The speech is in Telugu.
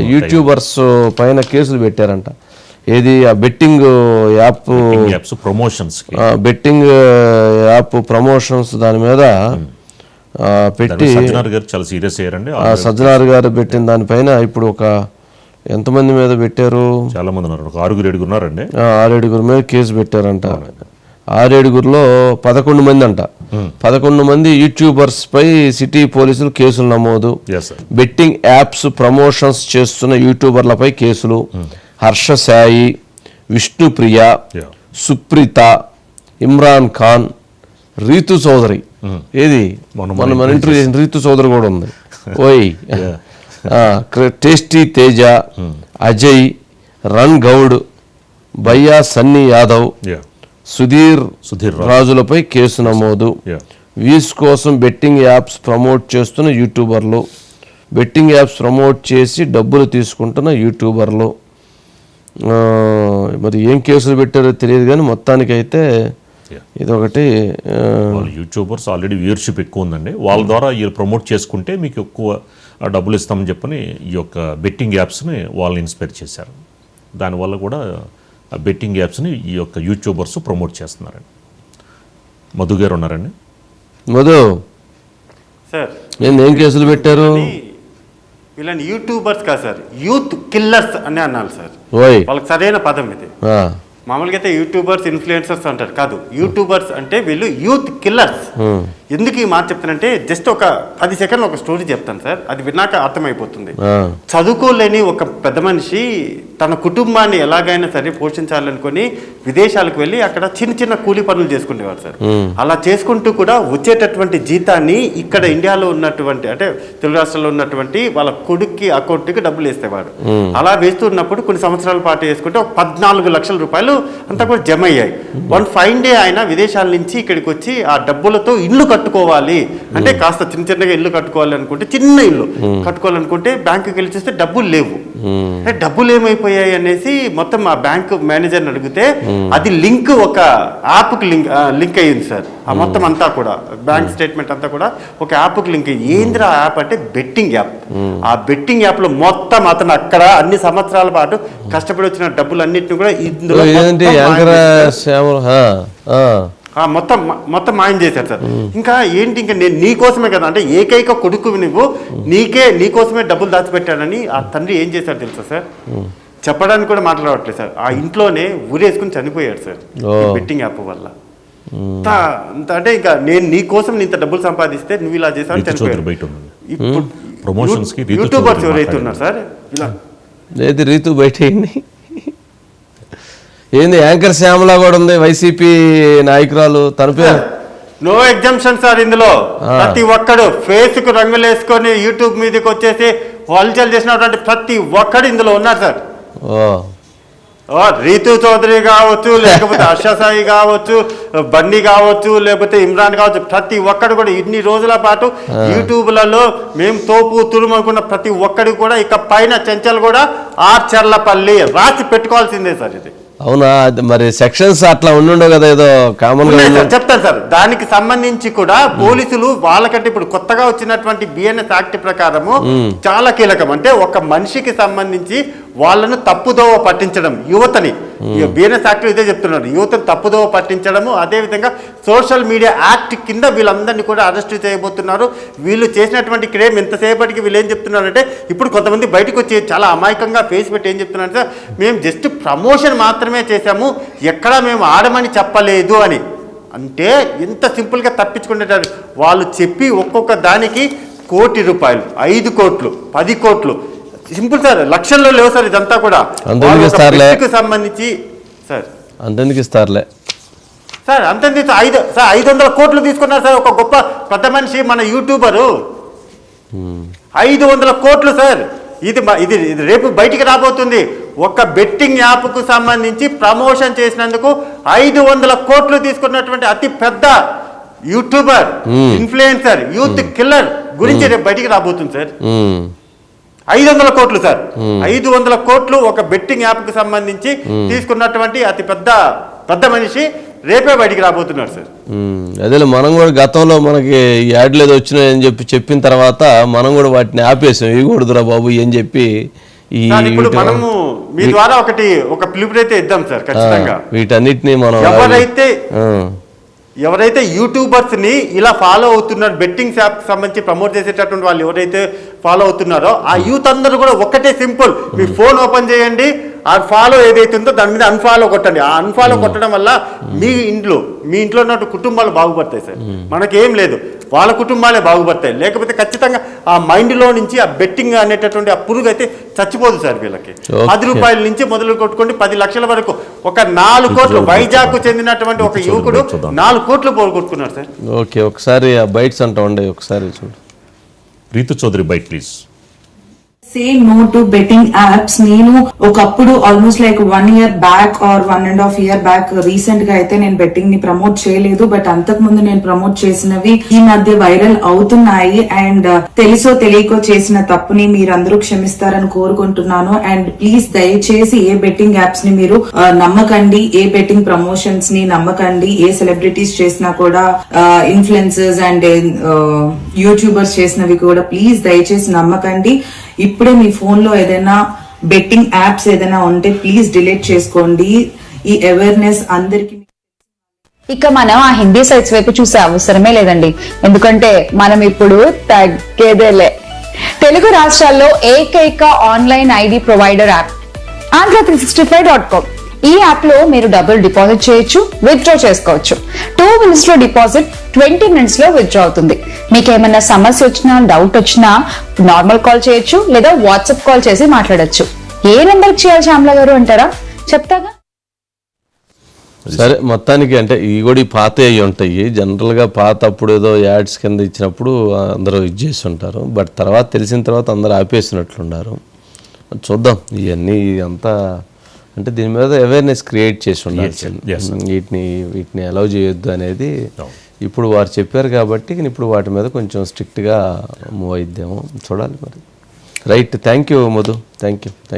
యూట్యూబర్స్ పైన కేసులు పెట్టారంట. ఏది ఆ betting app apps promotions betting app promotions దాని మీద పెట్టి చాలా సీరియస్ అయ్యారండి. ఆ సజ్జనార్ గారు పెట్టిన దానిపైన ఇప్పుడు ఒక ఎంతమంది మీద పెట్టారు? చాలా మంది ఉన్నారు. ఆరుగురు ఏడుగురు ఉన్నారండి. ఆరేడుగురు మీద కేసు పెట్టారంట. ఆరేడుగురులో పదకొండు మంది అంట పదకొండు మంది యూట్యూబర్స్ పై సిటీ పోలీసులు కేసులు నమోదు. బెట్టింగ్ యాప్స్ ప్రమోషన్స్ చేస్తున్న యూట్యూబర్లపై కేసులు. హర్ష సాయి విష్ణుప్రియ సుప్రీత ఇమ్రాన్ ఖాన్ రీతు చౌదరి ఏది? మొన్న మన మన ఇంటర్వ్యూ చేసిన రీతు చౌదరి కూడా ఉంది. ఓయ్. టేస్టీ తేజ అజయ్ రన్ గౌడ్ బయ్యా సన్నీ యాదవ్ సుధీర్ సుధీర్ రాజులపై కేసు నమోదు. యా వ్యూస్ కోసం బెట్టింగ్ యాప్స్ ప్రమోట్ చేస్తున్న యూట్యూబర్లు. బెట్టింగ్ యాప్స్ ప్రమోట్ చేసి డబ్బులు తీసుకుంటున్న యూట్యూబర్లు. మరి ఏం కేసులు పెట్టారో తెలియదు కానీ మొత్తానికైతే Yeah. ఇదొకటి యూట్యూబర్స్ ఆల్రెడీ వ్యూయర్షిప్ ఎక్కువ ఉందండి. వాళ్ళ ద్వారా వీళ్ళు ప్రమోట్ చేసుకుంటే మీకు ఎక్కువ డబ్బులు ఇస్తామని చెప్పని ఈ యొక్క బెట్టింగ్ యాప్స్ని వాళ్ళని ఇన్స్పైర్ చేశారు. దానివల్ల కూడా బెట్టింగ్ యాప్స్ని ఈ యొక్క యూట్యూబర్స్ ప్రమోట్ చేస్తున్నారండి. మధు గారు ఉన్నారండి. మధు సార్ ఏంది ఏం కేసులు పెట్టారు? వీళ్ళని యూట్యూబర్స్ కాదు సార్ యూత్ కిల్లర్స్ అని అన్నాను సార్. ఓయ్. వాళ్ళకి సరైన పదం ఇది. ఆ, మామూలుగా అయితే యూట్యూబర్స్ ఇన్ఫ్లుయెన్సర్స్ అంటారు కాదు యూట్యూబర్స్ అంటే వీళ్ళు యూత్ కిల్లర్స్. ఎందుకు ఈ మాట చెప్తానంటే జస్ట్ ఒక పది సెకండ్లు ఒక స్టోరీ చెప్తాను సార్. అది విన్నాక అర్థమైపోతుంది. చదువుకోలేని ఒక పెద్ద మనిషి తన కుటుంబాన్ని ఎలాగైనా సరే పోషించాలనుకొని విదేశాలకు వెళ్ళి అక్కడ చిన్న చిన్న కూలి పనులు చేసుకునేవారు సార్. అలా చేసుకుంటూ కూడా వచ్చేటటువంటి జీతాన్ని ఇక్కడ ఇండియాలో ఉన్నటువంటి అంటే తెలుగు రాష్ట్రాల్లో ఉన్నటువంటి వాళ్ళ కొడుక్కి అకౌంట్కి డబ్బులు వేసేవాడు. అలా వేస్తున్నప్పుడు కొన్ని సంవత్సరాల పాటు వేసుకుంటే ఒక పద్నాలుగు లక్షల రూపాయలు అంతా కూడా జమ అయ్యాయి. వన్ ఫైన్ డే ఆయన విదేశాల నుంచి ఇక్కడికి వచ్చి ఆ డబ్బులతో ఇల్లు కట్టుకోవాలి. అంటే కాస్త చిన్న చిన్నగా ఇల్లు కట్టుకోవాలి అనుకుంటే చిన్న ఇల్లు కట్టుకోవాలనుకుంటే బ్యాంకుకి వెళ్ళి చూస్తే డబ్బులు లేవు. అంటే డబ్బులు ఏమైపోయాయి అనేసి మొత్తం ఆ బ్యాంక్ మేనేజర్ని అడిగితే అది లింక్ ఒక యాప్కి లింక్ లింక్ అయ్యింది సార్. ఆ మొత్తం అంతా కూడా బ్యాంక్ స్టేట్మెంట్ అంతా కూడా ఒక యాప్కి లింక్ అయ్యింది ఏంద్రా యాప్ అంటే బెట్టింగ్ యాప్. ఆ బెట్టింగ్ యాప్లో మొత్తం అతను అక్కడ అన్ని సంవత్సరాల పాటు కష్టపడి వచ్చిన డబ్బులు అన్నిటిని కూడా ఇందులో మొత్తం చేశారు. మొత్తం మొత్తం మాయం చేశారు సార్. ఇంకా ఏంటి ఇంకా నేను నీ కోసమే కదా అంటే ఏకైక కొడుకు నువ్వు నీకే నీ కోసమే డబ్బులు దాచిపెట్టానని ఆ తండ్రి ఏం చేశాడు తెలుసా సార్? చెప్పడానికి కూడా మాట్లాడట్లేదు సార్. ఆ ఇంట్లోనే ఊరేసుకుని చనిపోయాడు సార్. బెట్టింగ్ యాప్ వల్ల. అంటే ఇంకా నేను నీ కోసం ఇంత డబ్బులు సంపాదిస్తే నువ్వు ఇలా చేసావు చనిపోయాడు. ఇప్పుడు యూట్యూబర్స్ ఎవరైతే ఉన్నారు సార్? ఇలా. ఏది రీతు బయట ఏంది యాంకర్ శ్యామల కూడా ఉంది వైసీపీ నాయకురాలు తన పేరు? నో ఎగ్జామ్షన్ సార్ ఇందులో. ఆ. ప్రతి ఒక్కడు ఫేస్కు రంగులు వేసుకొని యూట్యూబ్ మీదకి వచ్చేసి హల్చల్ చేసినటువంటి ప్రతి ఒక్కడు ఇందులో ఉన్నారు సార్ రీతు చౌదరి కావచ్చు లేకపోతే హర్ష సాయి కావచ్చు బండి కావచ్చు లేకపోతే ఇమ్రాన్ కావచ్చు ప్రతి ఒక్కడు కూడా ఇన్ని రోజుల పాటు యూట్యూబ్లలో మేము తోపు తురుము అనుకున్న ప్రతి ఒక్కడి కూడా ఇక పైన చెంచల్ కూడా ఆర్చర్లపల్లి రాసి పెట్టుకోవాల్సిందే సార్ ఇది. అవునా? అది మరి సెక్షన్స్ అట్లా ఉండుండవు కదా ఏదో కామన్ చెప్తాను సార్. దానికి సంబంధించి కూడా పోలీసులు వాళ్ళకంటే ఇప్పుడు కొత్తగా వచ్చినటువంటి బిఎన్ఎస్ యాక్ట్ ప్రకారము చాలా కీలకం. అంటే ఒక మనిషికి సంబంధించి వాళ్ళను తప్పుదోవ పట్టించడం యువతని. బిఎన్ఎస్ యాక్ట్ ఇదే చెప్తున్నారు యువతను తప్పుదోవ పట్టించడము అదేవిధంగా సోషల్ మీడియా యాక్ట్ కింద వీళ్ళందరినీ కూడా అరెస్ట్ చేయబోతున్నారు. వీళ్ళు చేసినటువంటి క్రైమ్ ఎంతసేపటికి వీళ్ళు ఏం చెప్తున్నారంటే ఇప్పుడు కొంతమంది బయటకు వచ్చి చాలా అమాయకంగా ఫేస్ పెట్టి ఏం చెప్తున్నారంటే మేము జస్ట్ ప్రమోషన్ మాత్రమే చేశాము ఎక్కడా మేము ఆడమని చెప్పలేదు అని. అంటే ఎంత సింపుల్గా తప్పించుకునేటారు వాళ్ళు చెప్పి ఒక్కొక్క దానికి కోటి రూపాయలు ఐదు కోట్లు పది కోట్లు సింపుల్ సార్ లక్షల్లో లేవు సార్ ఇదంతా కూడా. అందరికీ. వ్యక్తికి సంబంధించి సార్. అంతెందుకు ఇస్తారులే. సార్ అంతే ఐదు సార్ ఐదు వందల కోట్లు తీసుకున్నారు సార్ ఒక గొప్ప పెద్ద మనిషి మన యూట్యూబరు. ఐదు వందల కోట్లు సార్. ఇది ఇది రేపు బయటికి రాబోతుంది. ఒక బెట్టింగ్ యాప్కు సంబంధించి ప్రమోషన్ చేసినందుకు ఐదు వందల కోట్లు తీసుకున్నటువంటి అతి పెద్ద యూట్యూబర్ ఇన్ఫ్లుయెన్సర్ యూత్ కిల్లర్ గురించి రేపు బయటికి రాబోతుంది సార్. ఐదు వందల కోట్లు సార్. ఐదు వందల కోట్లు ఒక బెట్టింగ్ యాప్కి సంబంధించి తీసుకున్నటువంటి అతి పెద్ద పెద్ద మనిషి రేపే బయటికి రాబోతున్నారు సార్. అదేలే మనం కూడా గతంలో మనకి యాడ్లు ఏదో వచ్చినాయని చెప్పి చెప్పిన తర్వాత మనం కూడా వాటిని ఆపేసాం. ఇవ్వకూడదురా బాబు అని చెప్పి ఈ ఇప్పుడు మనము మీ ద్వారా ఒకటి ఒక పిలుపునైతే ఇద్దాం సార్ ఖచ్చితంగా. వీటన్నిటిని మనం ఎవరైతే ఎవరైతే యూట్యూబర్స్ని ఇలా ఫాలో అవుతున్నారు బెట్టింగ్ యాప్ సంబంధించి ప్రమోట్ చేసేటటువంటి వాళ్ళు ఎవరైతే ఫాలో అవుతున్నారో ఆ యూత్ అందరూ కూడా ఒకటే సింపుల్. మీ ఫోన్ ఓపెన్ చేయండి ఆ ఫాలో ఏదైతే ఉందో దాని మీద అన్ఫాలో కొట్టండి. ఆ అన్ఫాలో కొట్టడం వల్ల మీ ఇంట్లో మీ ఇంట్లో ఉన్న కుటుంబాలు బాగుపడతాయి సార్. మనకేం లేదు. వాళ్ళ కుటుంబాలే బాగుపడతాయి. లేకపోతే ఖచ్చితంగా ఆ మైండ్లో నుంచి ఆ బెట్టింగ్ అనేటటువంటి ఆ పురుగు అయితే చచ్చిపోదు సార్ వీళ్ళకి. పది రూపాయల నుంచి మొదలు కొట్టుకోండి పది లక్షల వరకు. ఒక నాలుగు కోట్లు వైజాగ్ చెందినటువంటి ఒక యువకుడు. నాలుగు కోట్లు పోగొట్టుకున్నాడు సార్. ఓకే ఒకసారి ఆ బైట్స్ అంటా ఉండే ఒకసారి చూడు. Ritu Chowdary byte please say no to betting apps నేను ఒకప్పుడు almost like one year back or one and half year back రీసెంట్గా అయితే నేను బెట్టింగ్ని ప్రమోట్ చేయలేదు. బట్ అంతకు ముందు నేను ప్రమోట్ చేసినవి ఈ మధ్య వైరల్ అవుతున్నాయి. అండ్ uh, తెలుసో తెలియకో చేసిన తప్పుని మీరందరూ క్షమిస్తారని కోరుకుంటున్నాను. అండ్ ప్లీజ్ దయచేసి ఏ బెట్టింగ్ యాప్స్ని మీరు uh, నమ్మకండి ఏ బెట్టింగ్ ప్రమోషన్స్ని నమ్మకండి ఏ సెలబ్రిటీస్ చేసినా కూడా ఇన్ఫ్లుయెన్సర్స్ అండ్ యూట్యూబర్స్ చేసినవి కూడా ప్లీజ్ దయచేసి నమ్మకండి. ఇప్పుడే మీ ఫోన్లో ఏదైనా బెట్టింగ్ యాప్స్ ఏదైనా ఉంటే ప్లీజ్ డిలీట్ చేసుకోండి. ఈ అవేర్నెస్ అందరికి ఇక మనం ఆ హిందీ సైట్స్ వైపు చూసే అవసరమే లేదండి. ఎందుకంటే మనం ఇప్పుడు తగ్గేదేలే. తెలుగు రాష్ట్రాల్లో ఏకైక online ID provider app Andhra three sixty five dot com ఈ యాప్లో మీరు డబ్బులు డిపాజిట్ చేయొచ్చు విత్డ్రా చేసుకోవచ్చు. టూ మినిట్స్లో డిపాజిట్ ట్వంటీ మినిట్స్లో విత్డ్రా అవుతుంది. మీకు ఏమైనా సమస్య వచ్చినా డౌట్ వచ్చినా నార్మల్ కాల్ చేయొచ్చు లేదా వాట్సాప్ కాల్ చేసి మాట్లాడొచ్చు. ఏ నెంబర్ చేయాలి శ్యామల గారు అంటారా? చెప్తాగా? సరే మొత్తానికి అంటే ఇవి కూడా ఈ పాత అవి ఉంటాయి. జనరల్గా పాత అప్పుడు ఏదో యాడ్స్ కింద ఇచ్చినప్పుడు అందరూ ఇది చేసి ఉంటారు బట్ తర్వాత తెలిసిన తర్వాత అందరూ ఆపేసినట్లున్నారు చూద్దాం. ఇవన్నీ అంతా అంటే దీని మీద అవేర్నెస్ క్రియేట్ చేసి ఉండాలి. వీటిని వీటిని అలౌ చేయొద్దు అనేది ఇప్పుడు వారు చెప్పారు కాబట్టి ఇప్పుడు వాటి మీద కొంచెం స్ట్రిక్ట్గా మూవ్ అయిద్దాము. చూడాలి మరి. Right. Thank you Madhu. Thank you thank